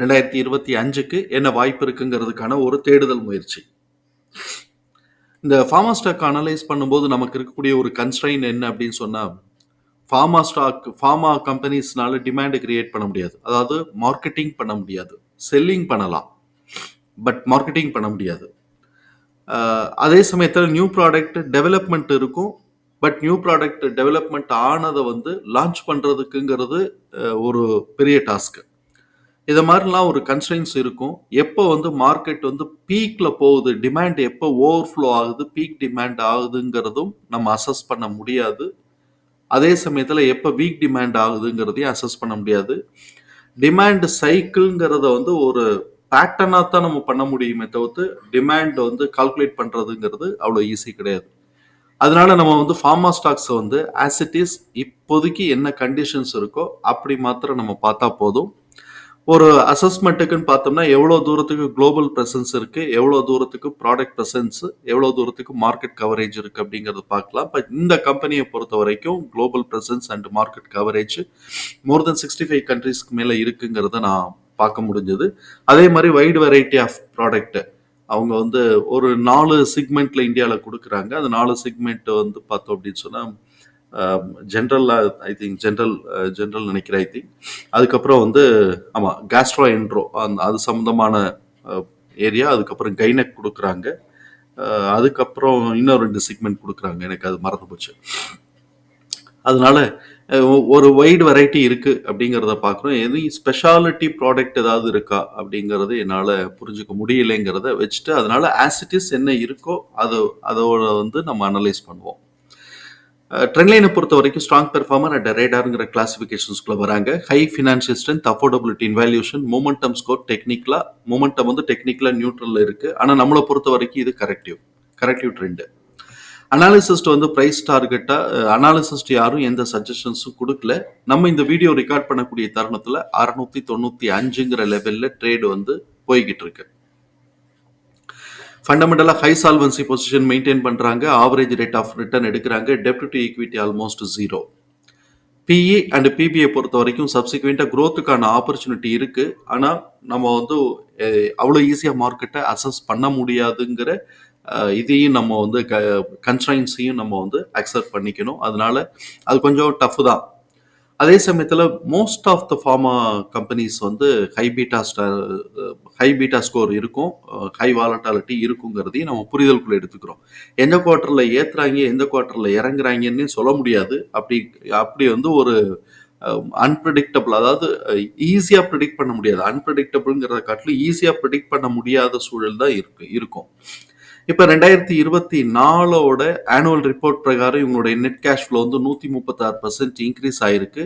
ரெண்டாயிரத்தி இருபத்தி அஞ்சுக்கு என்ன வாய்ப்பு இருக்குங்கிறதுக்கான ஒரு தேடுதல் முயற்சி. இந்த ஃபார்மா ஸ்டாக் அனலைஸ் பண்ணும்போது நமக்கு இருக்கக்கூடிய ஒரு கன்ஸ்ட்ரைன் என்ன அப்படின்னு சொன்னால் ஃபார்மா ஸ்டாக் ஃபார்மா கம்பெனிஸ்னால டிமாண்ட் கிரியேட் பண்ண முடியாது. அதாவது மார்க்கெட்டிங் பண்ண முடியாது. செல்லிங் பண்ணலாம். பட் மார்க்கெட்டிங் பண்ண முடியாது. அதே சமயத்தில் நியூ ப்ராடக்ட் டெவலப்மெண்ட் இருக்கும். பட் நியூ ப்ராடக்ட் டெவலப்மெண்ட் ஆனதை வந்து லான்ச் பண்ணுறதுக்குங்கிறது ஒரு பெரிய டாஸ்க்கு இதை மாதிரிலாம் ஒரு கன்ஸ்டன்ஸ் இருக்கும். எப்போ வந்து மார்க்கெட் வந்து பீக்கில் போகுது டிமாண்ட் எப்போ ஓவர்ஃப்ளோ ஆகுது பீக் டிமாண்ட் ஆகுதுங்கிறதும் நம்ம அசஸ் பண்ண முடியாது. அதே சமயத்தில் எப்போ வீக் டிமாண்ட் ஆகுதுங்கிறதையும் அசஸ் பண்ண முடியாது. டிமாண்ட் சைக்கிள்ங்கிறத வந்து ஒரு பேட்டர்னாக தான் நம்ம பண்ண முடியுமே தவிர்த்து டிமாண்ட் வந்து கால்குலேட் பண்ணுறதுங்கிறது அவ்வளோ ஈஸி கிடையாது. அதனால நம்ம வந்து ஃபார்மா ஸ்டாக்ஸை வந்து ஆஸ் இட் இஸ் இப்போதைக்கு என்ன கண்டிஷன்ஸ் இருக்கோ அப்படி மாத்திரம் நம்ம பார்த்தா போதும். ஒரு அசஸ்மெண்ட்டுக்குன்னு பார்த்தோம்னா எவ்வளோ தூரத்துக்கு குளோபல் ப்ரெசன்ஸ் இருக்குது எவ்வளோ தூரத்துக்கு ப்ராடக்ட் ப்ரெசன்ஸ் எவ்வளோ தூரத்துக்கு மார்க்கெட் கவரேஜ் இருக்குது அப்படிங்கிறத பார்க்கலாம். பட் இந்த கம்பெனியை பொறுத்த வரைக்கும் global presence and market coverage more than sixty five கண்ட்ரீஸ்க்கு மேலே இருக்குங்கிறத நான் பார்க்க முடிஞ்சது. அதே மாதிரி வைடு வெரைட்டி ஆஃப் ப்ராடக்ட்டு அவங்க வந்து ஒரு நாலு சிக்மெண்ட்ல இந்தியாவில் கொடுக்குறாங்க. அந்த நாலு செக்மெண்ட் வந்து பார்த்தோம் அப்படின்னு சொன்னால் ஜென்ரலாக ஐ திங்க் ஜென்ரல் ஜென்ரல் நினைக்கிறேன் ஐ திங்க் அதுக்கப்புறம் வந்து ஆமாம் கேஸ்ட்ரோ என்ட்ரோ அந்த அது சம்மந்தமான ஏரியா அதுக்கப்புறம் கைனக் கொடுக்குறாங்க. அதுக்கப்புறம் இன்னும் ரெண்டு செக்மெண்ட் கொடுக்குறாங்க. எனக்கு அது மறந்து போச்சு. அதனால ஒரு வைடு வெரைட்டி இருக்குது அப்படிங்கிறத பார்க்குறோம். எது ஸ்பெஷாலிட்டி ப்ராடக்ட் ஏதாவது இருக்கா அப்படிங்கிறது என்னால் புரிஞ்சுக்க முடியலைங்கிறத வச்சுட்டு அதனால ஆசிட்டிஸ் என்ன இருக்கோ அது அதோட வந்து நம்ம அனலைஸ் பண்ணுவோம். ட்ரெண்ட்லைனை பொறுத்த வரைக்கும் ஸ்ட்ராங் பெர்ஃபார்மர் அட் ரேடாருங்கிற கிளாசிஃபிகேஷன்ஸ்குள்ள வராங்க. High financial strength affordability involution momentum score டெக்னிக்கலாக மூமெண்டம் வந்து டெக்னிக்கலாக நியூட்ரலில் இருக்குது ஆனால் நம்மளை பொறுத்த வரைக்கும் இது கரெக்டிவ் கரெக்டிவ் ட்ரெண்டு அனாலிசிஸ்ட் வந்து ப்ரைஸ் டார்கெட்டாக அனாலிசிஸ்ட் யாரும் எந்த சஜஷன்ஸும் கொடுக்கல. நம்ம இந்த வீடியோ ரெக்கார்ட் பண்ணக்கூடிய தருணத்தில் அறுநூத்தி தொண்ணூற்றி அஞ்சுங்கிற லெவலில் ட்ரேடு வந்து போய்கிட்டு இருக்கு. ஃபண்டமெண்டலாக ஹை சால்வன்சி பொசிஷன் மெயின்டைன் பண்ணுறாங்க ஆவரேஜ் ரேட் ஆஃப் ரிட்டர்ன் எடுக்கிறாங்க. டெப்ட் to equity almost zero PE and PBI பொறுத்த வரைக்கும் சப்சிக்வெண்ட்டாக க்ரோத்துக்கான ஆப்பர்ச்சுனிட்டி இருக்குது ஆனால் நம்ம வந்து அவ்வளோ ஈஸியாக மார்க்கெட்டை அசஸ் பண்ண முடியாதுங்கிற இதையும் நம்ம வந்து க கன்ஸ்ட்ரைன்ஸையும் நம்ம வந்து அக்செப்ட் பண்ணிக்கணும். அதனால அது கொஞ்சம் டஃப் தான். அதே சமயத்தில் most of the pharma companies வந்து ஹை பீட்டா ஸ்டா ஹை பீட்டா ஸ்கோர் இருக்கும். ஹை வாலட்டாலிட்டி இருக்குங்கிறதையும் நம்ம புரிதலுக்குள்ளே எடுத்துக்கிறோம். எந்த குவார்ட்டரில் ஏற்றுறாங்க எந்த குவார்ட்டரில் இறங்குறாங்கன்னு சொல்ல முடியாது. அப்படி அப்படி வந்து ஒரு அன்பிரடிக்டபிள் அதாவது ஈஸியாக ப்ரிடிக்ட் பண்ண முடியாது. அன்பிரடிக்டபிள்ங்கிறத காட்டிலும் ஈஸியாக ப்ரிடிக்ட் பண்ண முடியாத சூழல் தான் இருக்கு இருக்கும். இப்போ ரெண்டாயிரத்தி இருபத்தி நாலோட ஆனுவல் ரிப்போர்ட் பிரகாரம் இவங்களுடைய நெட் கேஷ் ஃப்ளோ வந்து நூற்றி முப்பத்தாறு பர்சன்ட் இன்க்ரீஸ் ஆயிருக்கு.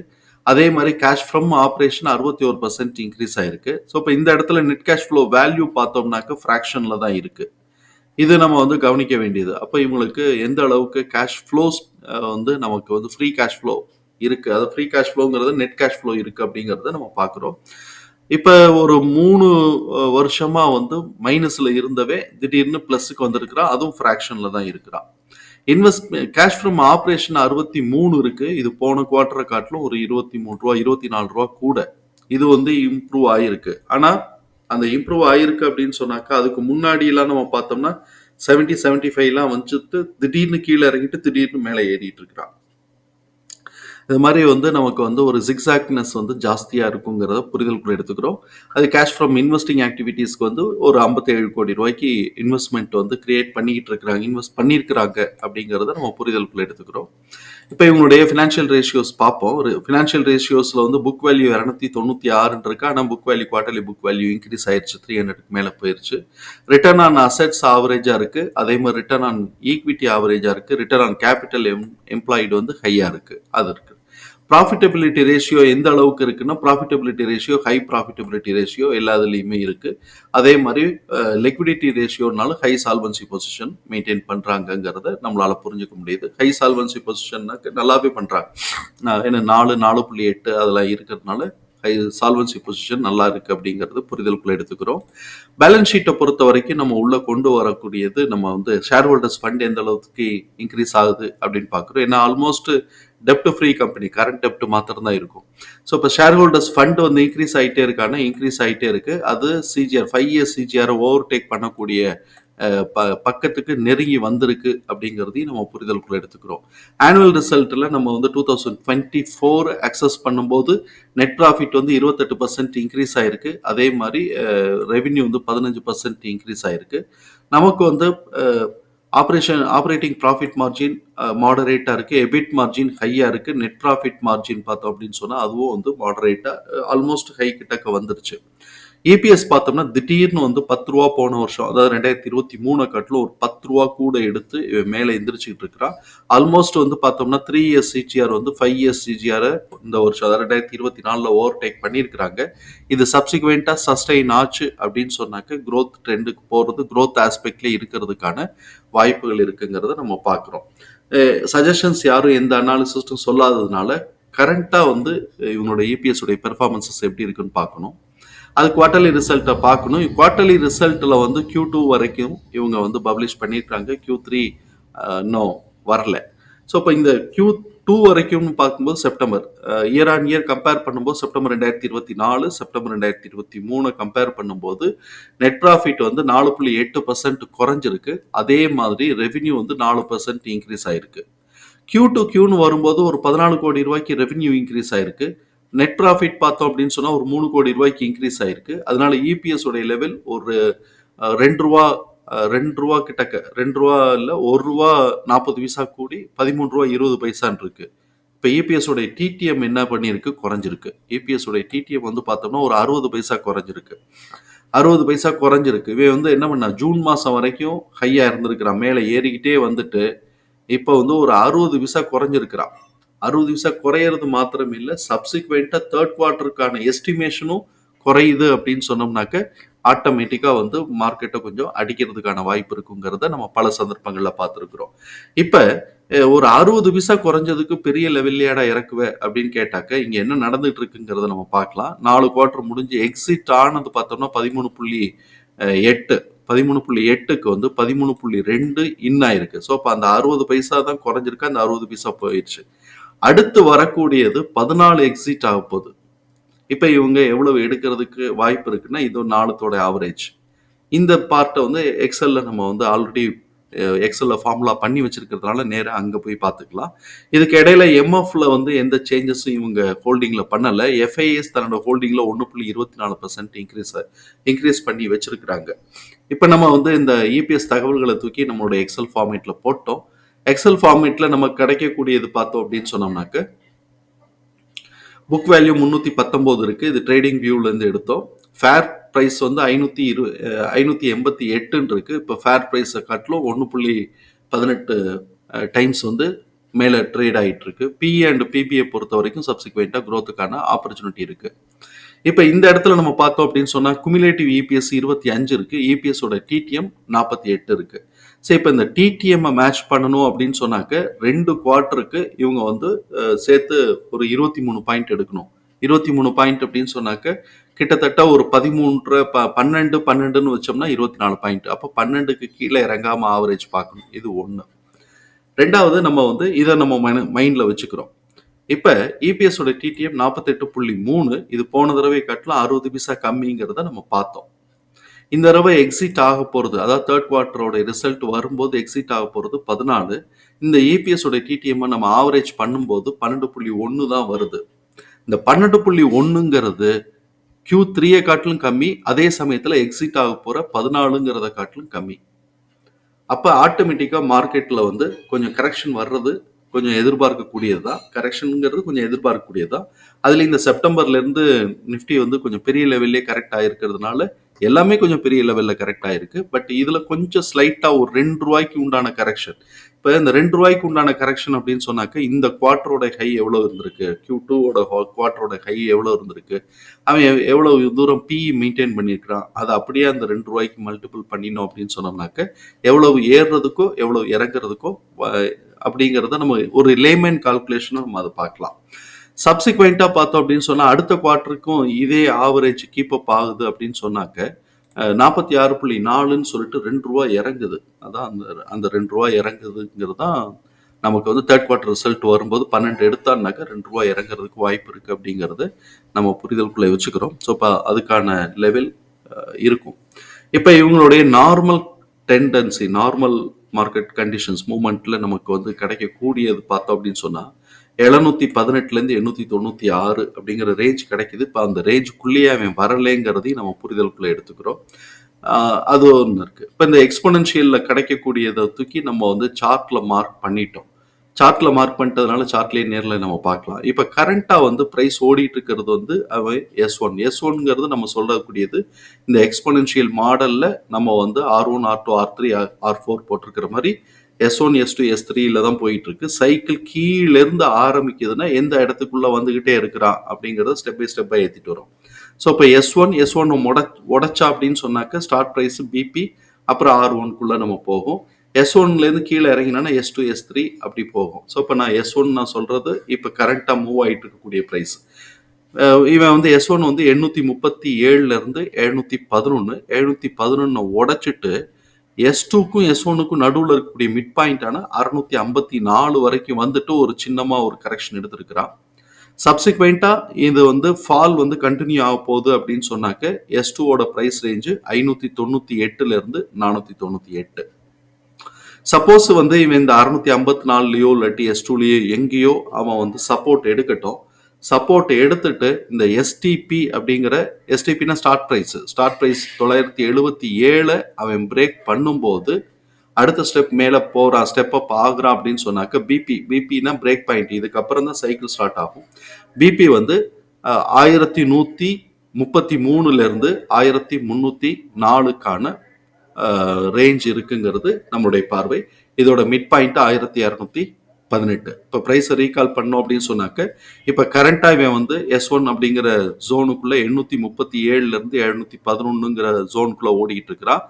அதே மாதிரி கேஷ் ஃப்ரம் ஆப்ரேஷன் அறுபத்தி ஒரு பர்சன்ட் இன்க்ரீஸ் ஆயிருக்கு. ஸோ இப்போ இந்த இடத்துல நெட் கேஷ் ஃப்ளோ வேல்யூ பார்த்தோம்னாக்க ஃப்ராக்ஷனில் தான் இருக்குது இது நம்ம வந்து கவனிக்க வேண்டியது. அப்போ இவங்களுக்கு எந்த அளவுக்கு கேஷ் ஃப்ளோஸ் வந்து நமக்கு வந்து ஃப்ரீ கேஷ் ஃப்ளோ இருக்குது அது ஃப்ரீ கேஷ் ஃப்ளோங்கிறது நெட் கேஷ் ஃப்ளோ இருக்குது அப்படிங்கிறத நம்ம பார்க்குறோம். இப்போ ஒரு மூணு வருஷமா வந்து மைனஸ்ல இருந்தவே திடீர்னு பிளஸுக்கு வந்திருக்கிறான் அதுவும் ஃப்ராக்ஷன்ல தான் இருக்கிறான் இன்வெஸ்ட் கேஷ் ஃப்ரம் ஆப்ரேஷன் அறுபத்தி மூணு இருக்கு. இது போன குவார்டரை காட்டிலும் ஒரு இருபத்தி மூணு ரூபா இருபத்தி நாலு ரூபா கூட இது வந்து இம்ப்ரூவ் ஆயிருக்கு. ஆனா அந்த இம்ப்ரூவ் ஆயிருக்கு அப்படின்னு சொன்னாக்கா அதுக்கு முன்னாடியெல்லாம் நம்ம பார்த்தோம்னா செவன்ட்டி செவன்ட்டி ஃபைவ்லாம் வந்துட்டு திடீர்னு கீழே இறங்கிட்டு திடீர்னு மேலே ஏறிட்டு இருக்கிறான் இது மாதிரி வந்து நமக்கு வந்து ஒரு ஜிக்ஸாக்னஸ் வந்து ஜாஸ்தியாக இருக்குங்கிறத புரிதலுக்குள்ள எடுத்துக்கிறோம். அது கேஷ் ஃப்ரம் இன்வெஸ்டிங் ஆக்டிவிட்டீஸ்க்கு வந்து ஒரு 57 கோடி ரூபாய்க்கு இன்வெஸ்ட்மெண்ட் வந்து கிரியேட் பண்ணிக்கிட்டு இருக்கிறாங்க இன்வெஸ்ட் பண்ணியிருக்கிறாங்க அப்படிங்கிறத நம்ம புரிதலுக்குள்ள எடுத்துக்கிறோம். இப்போ இவங்களுடைய ஃபினான்ஷியல் ரேஷியோஸ் பார்ப்போம். ஒரு ஃபினான்ஷியல் ரேஷியோஸில் வந்து புக் வேல்யூ இரநூத்தி தொண்ணூற்றி ஆறுன்னு இருக்கு. ஆனால் book value quarterly book value increase ஆயிடுச்சு த்ரீ ஹண்ட்ரட்க்கு மேலே போயிருச்சு. ரிட்டர்ன் ஆன் அசெட்ஸ் ஆவரேஜாக இருக்குது அதே மாதிரி ரிட்டர்ன் ஆன் ஈக்விட்டி ஆவரேஜாக இருக்குது return on capital em employed வந்து ஹையாக இருக்குது அது இருக்குது ப்ராஃபிட்டபிலிட்டி ரேஷியோ எந்த அளவுக்கு இருக்குன்னா profitability ratio high profitability ratio எல்லா இதுலேயுமே இருக்கு. அதே மாதிரி லிக்விடிட்டி ரேஷியோனாலும் ஹை சால்வன்சி பொசிஷன் மெயின்டைன் பண்ணுறாங்கங்கிறத நம்மளால் புரிஞ்சுக்க முடியுது. ஹை சால்வன்சி பொசிஷன்னாக்க நல்லாவே பண்ணுறாங்க ஏன்னா நாலு நாலு புள்ளி எட்டு அதெல்லாம் இருக்கிறதுனால ஹை சால்வன்சி பொசிஷன் நல்லா இருக்கு அப்படிங்கிறது புரிதலுக்குள்ள எடுத்துக்கிறோம். பேலன்ஸ் ஷீட்டை பொறுத்த வரைக்கும் நம்ம உள்ள கொண்டு வரக்கூடியது நம்ம வந்து ஷேர் ஹோல்டர்ஸ் ஃபண்ட் எந்த அளவுக்கு இன்க்ரீஸ் ஆகுது அப்படின்னு பார்க்குறோம். ஏன்னா ஆல்மோஸ்ட் டெப்ட் ஃப்ரீ கம்பெனி கரண்ட் டெப்ட் மாத்திரம் தான் இருக்கும். ஸோ இப்போ ஷேர் ஹோல்டர்ஸ் ஃபண்ட் வந்து இன்க்ரீஸ் ஆகிட்டே இருக்கானா? இன்க்ரீஸ் ஆகிட்டே இருக்கு. அது CAGR five years CAGR over take பண்ணக்கூடிய ப பக்கத்துக்கு நெருங்கி வந்திருக்கு அப்படிங்கிறதையும் நம்ம புரிதலுக்குள்ள எடுத்துக்கிறோம். ஆனுவல் ரிசல்ட்டில் நம்ம வந்து two thousand twenty four access பண்ணும்போது நெட் ப்ராஃபிட் வந்து இருபத்தெட்டு பர்சன்ட் இன்க்ரீஸ் ஆகிருக்கு அதே மாதிரி ரெவின்யூ வந்து பதினஞ்சு பர்சன்ட் இன்க்ரீஸ் ஆகிருக்கு நமக்கு வந்து ஆப்ரேஷன் ஆப்ரேட்டிங் ப்ராஃபிட் மார்ஜின் மாடரேட்டாக இருக்குது எபிட் மார்ஜின் ஹையாக இருக்குது நெட் ப்ராஃபிட் மார்ஜின் பார்த்தோம் அப்படின்னு சொன்னால் அதுவும் வந்து மாடரேட்டாக ஆல்மோஸ்ட் ஹை கிட்டக்க வந்துருச்சு. இபிஎஸ் பார்த்தோம்னா திடீர்னு வந்து பத்து ரூபா போன வருஷம் அதாவது ரெண்டாயிரத்தி இருபத்தி மூணு காட்டில் ஒரு பத்து ரூபா கூட எடுத்து இவன் மேலே எந்திரிச்சிட்டு இருக்கிறான். ஆல்மோஸ்ட் வந்து பார்த்தோம்னா த்ரீ இயர்ஸ் சிஜிஆர் வந்து ஃபைவ் இயர்ஸ் சிஜிஆர் இந்த வருஷம் அதாவது ரெண்டாயிரத்தி இருபத்தி நாலில் ஓவர் டேக் பண்ணியிருக்கிறாங்க. இது சப்சிக்வெண்ட்டாக சஸ்டைன் ஆச்சு அப்படின்னு சொன்னாக்க க்ரோத் ட்ரெண்டுக்கு போகிறது க்ரோத் ஆஸ்பெக்ட்லேயே இருக்கிறதுக்கான வாய்ப்புகள் இருக்குங்கிறத நம்ம பார்க்குறோம். சஜஷன்ஸ் யாரும் எந்த அனாலிசிஸ்ட்டும் சொல்லாததுனால கரண்ட்டாக வந்து இவங்களோட இபிஎஸ் உடைய பெர்ஃபார்மன்சஸ் எப்படி இருக்குன்னு பார்க்கணும். அது குவார்ட்டர்லி ரிசல்ட்டை பார்க்கணும். குவார்ட்டர்லி ரிசல்ட்டில் வந்து கியூ டூ வரைக்கும் இவங்க வந்து பப்ளிஷ் பண்ணியிருக்காங்க கியூ த்ரீ இன்னும் வரல. ஸோ இப்போ இந்த கியூ டூ வரைக்கும்னு பார்க்கும்போது September year on year compare பண்ணும்போது செப்டம்பர் ரெண்டாயிரத்தி இருபத்தி நாலு செப்டம்பர் ரெண்டாயிரத்தி இருபத்தி மூணு கம்பேர் பண்ணும்போது நெட் ப்ராஃபிட் வந்து நாலு புள்ளி எட்டு பர்சன்ட் குறைஞ்சிருக்கு. அதே மாதிரி ரெவின்யூ வந்து நாலு பர்சன்ட் இன்க்ரீஸ் ஆயிருக்கு. கியூ டு கியூன்னு வரும்போது ஒரு பதினாலு கோடி ரூபாய்க்கு ரெவின்யூ இன்க்ரீஸ் ஆயிருக்கு. நெட் ப்ராஃபிட் பார்த்தோம் அப்படின்னு சொன்னால் ஒரு மூணு கோடி ரூபாய்க்கு இன்க்ரீஸ் ஆயிருக்கு. அதனால இபிஎஸ் உடைய லெவல் ஒரு ரெண்டு ரூபா ரெண்டு ரூபா கிட்டக்க ரெண்டு ரூபா இல்லை ஒரு ரூபா நாற்பது பைசா கூடி பதிமூணு ரூபா இருபது பைசான் இருக்கு. இப்போ இபிஎஸ் உடைய டிடிஎம் என்ன பண்ணியிருக்கு? குறைஞ்சிருக்கு. இபிஎஸ் உடைய டிடிஎம் வந்து பார்த்தோம்னா ஒரு அறுபது பைசா குறைஞ்சிருக்கு. அறுபது பைசா குறைஞ்சிருக்கு. இவன் வந்து என்ன பண்ணா ஜூன் மாதம் வரைக்கும் ஹையாக இருந்திருக்கிறான். மேலே ஏறிக்கிட்டே வந்துட்டு இப்போ வந்து ஒரு அறுபது பைசா குறைஞ்சிருக்கிறான். அறுபது விசா குறையிறது மாத்திரம் இல்லை சப்சிக்வெண்ட்டாக தேர்ட் குவார்ட்டருக்கான எஸ்டிமேஷனும் குறையுது அப்படின்னு சொன்னோம்னாக்க ஆட்டோமேட்டிக்காக வந்து மார்க்கெட்டை கொஞ்சம் அடிக்கிறதுக்கான வாய்ப்பு இருக்குங்கிறத நம்ம பல சந்தர்ப்பங்களில் பார்த்துருக்குறோம். இப்போ ஒரு அறுபது விசா குறைஞ்சதுக்கு பெரிய லெவல்லையாடா இறக்குவே அப்படின்னு கேட்டாக்க இங்கே என்ன நடந்துட்டு இருக்குங்கிறத நம்ம பார்க்கலாம். நாலு குவார்ட்டர் முடிஞ்சு எக்ஸிட் ஆனது பார்த்தோம்னா பதிமூணு புள்ளி எட்டு. பதிமூணு புள்ளி எட்டுக்கு வந்து பதிமூணு புள்ளி ரெண்டு இன் ஆயிருக்கு. ஸோ அப்போ அந்த அறுபது பைசா தான் குறைஞ்சிருக்கு. அந்த அறுபது பைசா போயிடுச்சு. அடுத்து வரக்கூடியது பதினாலு எக்ஸிட் ஆக போகுது. இப்போ இவங்க எவ்வளவு எடுக்கிறதுக்கு வாய்ப்பு இருக்குன்னா இது ஒரு நாலுத்தோட ஆவரேஜ் இந்த பார்ட்டை வந்து எக்ஸல்ல நம்ம வந்து ஆல்ரெடி எக்ஸல்ல ஃபார்முலா பண்ணி வச்சிருக்கிறதுனால நேராக அங்கே போய் பார்த்துக்கலாம். இதுக்கு இடையில எம்எஃப்ல வந்து எந்த சேஞ்சஸும் இவங்க ஹோல்டிங்ல பண்ணல. எஃப்ஐஎஸ் தன்னோட ஹோல்டிங்ல ஒன்று புள்ளி இருபத்தி நாலு பர்சன்ட் இன்க்ரீஸ் இன்க்ரீஸ் பண்ணி வச்சிருக்கிறாங்க. இப்போ நம்ம வந்து இந்த இபிஎஸ் தகவல்களை தூக்கி நம்மளோட எக்ஸல் ஃபார்மேட்ல போட்டோம். எக்ஸல் ஃபார்மேட்ல நமக்கு கிடைக்கக்கூடியது பார்த்தோம் அப்படின்னு சொன்னோம்னாக்க புக் வேல்யூ முந்நூற்றி பத்தொம்போது இருக்குது இது ட்ரேடிங் வியூலேருந்து எடுத்தோம். ஃபேர் ப்ரைஸ் வந்து ஐநூற்றி இரு ஐநூற்றி எண்பத்தி எட்டுன்னு இருக்குது இப்போ ஃபேர் ப்ரைஸை காட்டிலும் ஒன்று புள்ளி பதினெட்டு டைம்ஸ் வந்து மேலே ட்ரேட் ஆகிட்டு இருக்கு. பிஇ அண்ட் பிபிஐ பொறுத்த வரைக்கும் சப்சிக்வெண்ட்டாக க்ரோத்துக்கான ஆப்பர்ச்சுனிட்டி இருக்குது இப்போ இந்த இடத்துல நம்ம பார்த்தோம் அப்படின்னு சொன்னால் குமிலேட்டிவ் இபிஎஸ் இருபத்தி அஞ்சு இருக்குது இபிஎஸோட டிடிஎம் நாற்பத்தி எட்டு இருக்குது சரி இப்போ இந்த டிடிஎம்மை மேட்ச் பண்ணணும் அப்படின்னு சொன்னாக்க ரெண்டு குவார்ட்டருக்கு இவங்க வந்து சேர்த்து ஒரு இருபத்தி மூணு பாயிண்ட் எடுக்கணும். இருபத்தி மூணு பாயிண்ட் அப்படின்னு சொன்னாக்க கிட்டத்தட்ட ஒரு பதிமூன்று ப பன்னெண்டு பன்னெண்டுன்னு வச்சோம்னா இருபத்தி நாலு பாயிண்ட் அப்போ பன்னெண்டுக்கு கீழே இறங்காமல் ஆவரேஜ் பார்க்கணும். இது ஒன்று ரெண்டாவது நம்ம வந்து இதை நம்ம மைண்டில் வச்சுக்கிறோம். இப்போ இபிஎஸோட டிடிஎம் நாற்பத்தெட்டு புள்ளி மூணு இது போன தடவை கட்டலாம் அறுபது பைசா கம்மிங்கிறத நம்ம பார்த்தோம். இந்த தடவை எக்ஸிட் ஆக போகிறது அதாவது தேர்ட் குவார்ட்டரோட ரிசல்ட் வரும்போது எக்ஸிட் ஆக போகிறது பதினாலு. இந்த இபிஎஸோட டிடிஎம்மை நம்ம ஆவரேஜ் பண்ணும்போது பன்னெண்டு புள்ளி ஒன்று தான் வருது. இந்த பன்னெண்டு புள்ளி ஒன்றுங்கிறது கியூ த்ரீயை காட்டிலும் கம்மி அதே சமயத்தில் எக்ஸிட் ஆக போகிற பதினாலுங்கிறத காட்டிலும் கம்மி. அப்போ ஆட்டோமேட்டிக்காக மார்க்கெட்டில் வந்து கொஞ்சம் கரெக்ஷன் வர்றது கொஞ்சம் எதிர்பார்க்கக்கூடியது தான். கரெக்ஷனுங்கிறது கொஞ்சம் எதிர்பார்க்கக்கூடியது தான். அதில் இந்த செப்டம்பர்லேருந்து நிஃப்டி வந்து கொஞ்சம் பெரிய லெவல்லே கரெக்ட் ஆகிருக்கிறதுனால எல்லாமே கொஞ்சம் பெரிய லெவலில் கரெக்டாக இருக்குது பட் இதில் கொஞ்சம் ஸ்லைட்டாக ஒரு ரெண்டு ரூபாய்க்கு உண்டான கரெக்ஷன் இப்போ இந்த ரெண்டு ரூபாய்க்கு உண்டான கரெக்ஷன் அப்படின்னு சொன்னாக்க இந்த குவார்ட்டரோட ஹை எவ்வளோ இருந்திருக்கு? கியூ டூவோட குவார்ட்டரோட ஹை எவ்வளோ இருந்திருக்கு? அவன் எவ்- எவ்வளவு தூரம் பிஇ மெயின்டைன் பண்ணியிருக்கிறான்? அதை அப்படியே அந்த ரெண்டு ரூபாய்க்கு மல்டிபிள் பண்ணினோம் அப்படின்னு சொன்னோம்னாக்க எவ்வளவு ஏறுறதுக்கோ எவ்வளவு இறங்குறதுக்கோ அப்படிங்கிறத நம்ம ஒரு லேமேன் கால்குலேஷனை நம்ம அதை பார்க்கலாம். சப்சிக்வெண்ட்டாக பார்த்தோம் அப்படின்னு சொன்னால் அடுத்த குவார்ட்டருக்கும் இதே ஆவரேஜ் கீப் அப் ஆகுது அப்படின்னு சொன்னாக்க நாற்பத்தி ஆறு புள்ளி நாலுன்னு சொல்லிட்டு ரெண்டு ரூபா இறங்குது. அதான் அந்த அந்த ரெண்டு ரூபா இறங்குதுங்கிறது தான் நமக்கு வந்து தேர்ட் குவார்ட்டர் ரிசல்ட் வரும்போது பன்னெண்டு எடுத்தான்னாக்க ரெண்டு ரூபா இறங்குறதுக்கு வாய்ப்பு இருக்குது அப்படிங்கிறது நம்ம புரிதலுக்குள்ளே வச்சுக்கிறோம். ஸோ இப்போ அதுக்கான லெவல் இருக்கும். இப்போ இவங்களுடைய normal tendency normal market conditions மூமெண்ட்டில் நமக்கு வந்து கிடைக்கக்கூடியது பார்த்தோம் அப்படின்னு சொன்னால் எழுநூத்தி பதினெட்டுலேருந்து எண்ணூற்றி தொண்ணூற்றி ஆறு அப்படிங்கிற ரேஞ்ச் கிடைக்குது. இப்போ அந்த ரேஞ்சுக்குள்ளேயே அவன் வரலைங்கிறதையும் நம்ம புரிதலுக்குள்ளே எடுத்துக்கிறோம். அது ஒன்று இருக்குது இப்போ இந்த எக்ஸ்பொனன்ஷியலில் கிடைக்கக்கூடியதை தூக்கி நம்ம வந்து சார்ட்டில் மார்க் பண்ணிட்டோம். சார்ட்டில் மார்க் பண்ணிட்டதுனால சார்ட்லேயே நேரில் நம்ம பார்க்கலாம். இப்போ கரண்ட்டாக வந்து ப்ரைஸ் ஓடிட்டு இருக்கிறது வந்து அவன் எஸ் ஒன் எஸ் ஒன்ங்கிறது நம்ம சொல்லக்கூடியது இந்த எக்ஸ்பொனன்ஷியல் மாடலில் நம்ம வந்து R one R two R three R four போட்டிருக்கிற மாதிரி S one S two S த்ரீல தான் போயிட்டு இருக்கு சைக்கிள் கீழேருந்து ஆரம்பிக்குதுன்னா எந்த இடத்துக்குள்ள வந்துகிட்டே இருக்கிறான் அப்படிங்கிறத ஸ்டெப் பை ஸ்டெப்பாக ஏற்றிட்டு வரும். ஸோ இப்போ எஸ் ஒன் எஸ் ஒன் உட உடச்சா அப்படின்னு சொன்னாக்க ஸ்டார்ட் ப்ரைஸ் பிபி அப்புறம் ஆர் ஒன்குள்ளே நம்ம போகும். எஸ் ஒன்லேருந்து கீழே இறங்கினா எஸ் டூ எஸ் த்ரீ அப்படி போகும். ஸோ இப்போ நான் எஸ் ஒன் நான் சொல்கிறது இப்போ கரெக்டாக மூவ் ஆகிட்டு இருக்கக்கூடிய ப்ரைஸ் இவன் வந்து எஸ் ஒன் வந்து எண்ணூற்றி முப்பத்தி ஏழுலேருந்து எழுநூற்றி பதினொன்று எழுநூற்றி பதினொன்று உடச்சிட்டு எஸ் டூக்கும் எஸ் ஒனுக்கும் நடுவில் இருக்கக்கூடிய மிட் பாயிண்டான அறுநூத்தி ஐம்பத்தி நாலு வரைக்கும் வந்துட்டு ஒரு சின்னமாக ஒரு கரெக்ஷன் எடுத்திருக்கிறான். சப்சிக்வெண்ட்டாக இது வந்து ஃபால் வந்து கண்டினியூ ஆக போகுது அப்படின்னு சொன்னாக்க எஸ் டூவோட ப்ரைஸ் ரேஞ்சு ஐநூற்றி தொண்ணூற்றி எட்டுலேருந்து நானூற்றி தொண்ணூற்றி எட்டு. சப்போஸ் வந்து இவன் இந்த அறுநூத்தி ஐம்பத்தி நாலுலையோ இல்லாட்டி எஸ் டூலேயோ எங்கேயோ அவன் வந்து சப்போர்ட் எடுக்கட்டும். சப்போர்ட் எடுத்துட்டு இந்த எஸ்டிபி அப்படிங்கிற எஸ்டிபினா ஸ்டார்ட் ப்ரைஸ் ஸ்டார்ட் ப்ரைஸ் தொள்ளாயிரத்தி எழுபத்தி ஏழை அவன் பிரேக் பண்ணும்போது அடுத்த ஸ்டெப் மேலே போகிறான் ஸ்டெப் அப் ஆகுறான் அப்படின்னு சொன்னாக்க பிபி பிபினா பிரேக் பாயிண்ட் இதுக்கப்புறம் தான் சைக்கிள் ஸ்டார்ட் ஆகும். பிபி வந்து ஆயிரத்தி நூற்றி முப்பத்தி மூணுலேருந்து ஆயிரத்தி முந்நூற்றி நாலுக்கான ரேஞ்ச் இருக்குங்கிறது நம்மளுடைய பார்வை. இதோட மிட் பாயிண்ட் ஆயிரத்தி இரநூத்தி பதினெட்டு. இப்போ ப்ரைஸை ரீகால் பண்ணோம் அப்படின்னு சொன்னாக்க இப்போ கரண்ட்டாக இவன் வந்து எஸ் ஒன் அப்படிங்கிற ஜோனுக்குள்ளே எண்ணூற்றி முப்பத்தி ஏழுலேருந்து எழுநூற்றி பதினொன்றுங்கிற ஜோனுக்குள்ளே ஓடிக்கிட்டு இருக்கிறான்.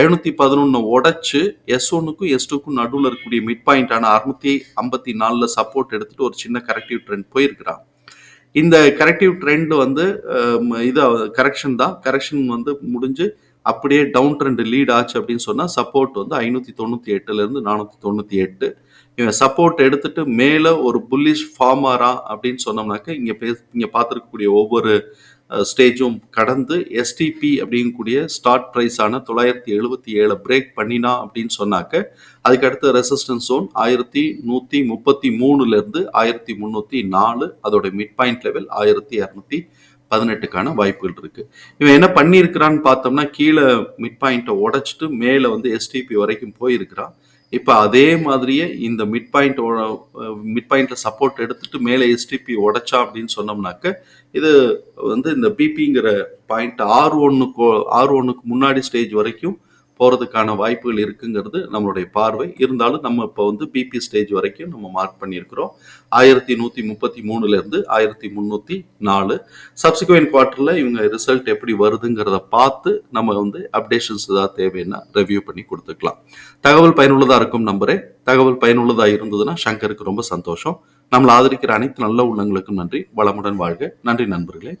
எழுநூற்றி பதினொன்று உடச்சி எஸ் ஒன்னுக்கும் எஸ் டூக்கும் நடுவில் இருக்கக்கூடிய மிட் பாயிண்டான அறுநூத்தி ஐம்பத்தி நாலில் சப்போர்ட் எடுத்துகிட்டு ஒரு சின்ன கரெக்டிவ் ட்ரெண்ட் போயிருக்கிறான். இந்த கரெக்டிவ் ட்ரெண்ட் வந்து இது கரெக்ஷன் தான். கரெக்ஷன் வந்து முடிஞ்சு அப்படியே டவுன் ட்ரெண்ட் லீட் ஆச்சு அப்படின்னு சொன்னால் சப்போர்ட் வந்து ஐநூற்றி தொண்ணூற்றி எட்டுலேருந்து நானூற்றி தொண்ணூற்றி எட்டு. இவன் சப்போர்ட் எடுத்துட்டு மேலே ஒரு புல்லிஷ் ஃபார்மரா அப்படின்னு சொன்னோம்னாக்க இங்கே பே இங்கே பார்த்துருக்கக்கூடிய ஒவ்வொரு ஸ்டேஜும் கடந்து எஸ்டிபி அப்படிங்கக்கூடிய ஸ்டார்ட் ப்ரைஸான தொள்ளாயிரத்தி எழுபத்தி ஏழை பிரேக் பண்ணினா அப்படின்னு சொன்னாக்க அதுக்கடுத்து ரெசிஸ்டன்ஸ் ஜோன் ஆயிரத்தி நூற்றி முப்பத்தி மூணுலேருந்து ஆயிரத்தி முந்நூற்றி நாலு அதோட மிட் பாயிண்ட் லெவல் ஆயிரத்தி இரநூத்தி பதினெட்டுக்கான வாய்ப்புகள் இருக்கு. இவன் என்ன பண்ணியிருக்கிறான்னு பார்த்தோம்னா கீழே மிட் பாயிண்ட்டை உடைச்சிட்டு மேலே வந்து எஸ்டிபி வரைக்கும் போயிருக்கிறான் இப்போ அதே மாதிரியே இந்த மிட் பாயிண்ட் மிட் பாயிண்ட்ல சப்போர்ட் எடுத்துட்டு மேலே எஸ்டிபி உடைச்சா அப்படின்னு சொன்னோம்னாக்க இது வந்து இந்த பிபிங்கிற பாயிண்ட் ஆர் ஒன்னுக்கு ஆர் ஒன்னுக்கு முன்னாடி ஸ்டேஜ் வரைக்கும் போகிறதுக்கான வாய்ப்புகள் இருக்குங்கிறது நம்மளுடைய பார்வை. இருந்தாலும் நம்ம இப்போ வந்து பிபி ஸ்டேஜ் வரைக்கும் நம்ம மார்க் பண்ணியிருக்கிறோம். ஆயிரத்தி நூற்றி முப்பத்தி மூணுலேருந்து ஆயிரத்தி முந்நூற்றி நாலு. சப்சிக்வெண்ட் குவார்ட்டரில் இவங்க ரிசல்ட் எப்படி வருதுங்கிறத பார்த்து நம்ம வந்து அப்டேஷன்ஸ் ஏதாவது தேவைன்னா ரிவ்யூ பண்ணி கொடுத்துக்கலாம். தகவல் பயனுள்ளதாக இருக்கும் நம்புறேன். தகவல் பயனுள்ளதாக இருந்ததுன்னா சங்கருக்கு ரொம்ப சந்தோஷம். நம்மளை ஆதரிக்கிற அனைத்து நல்ல உள்ளங்களுக்கும் நன்றி. வளமுடன் வாழ்க. நன்றி நண்பர்களே.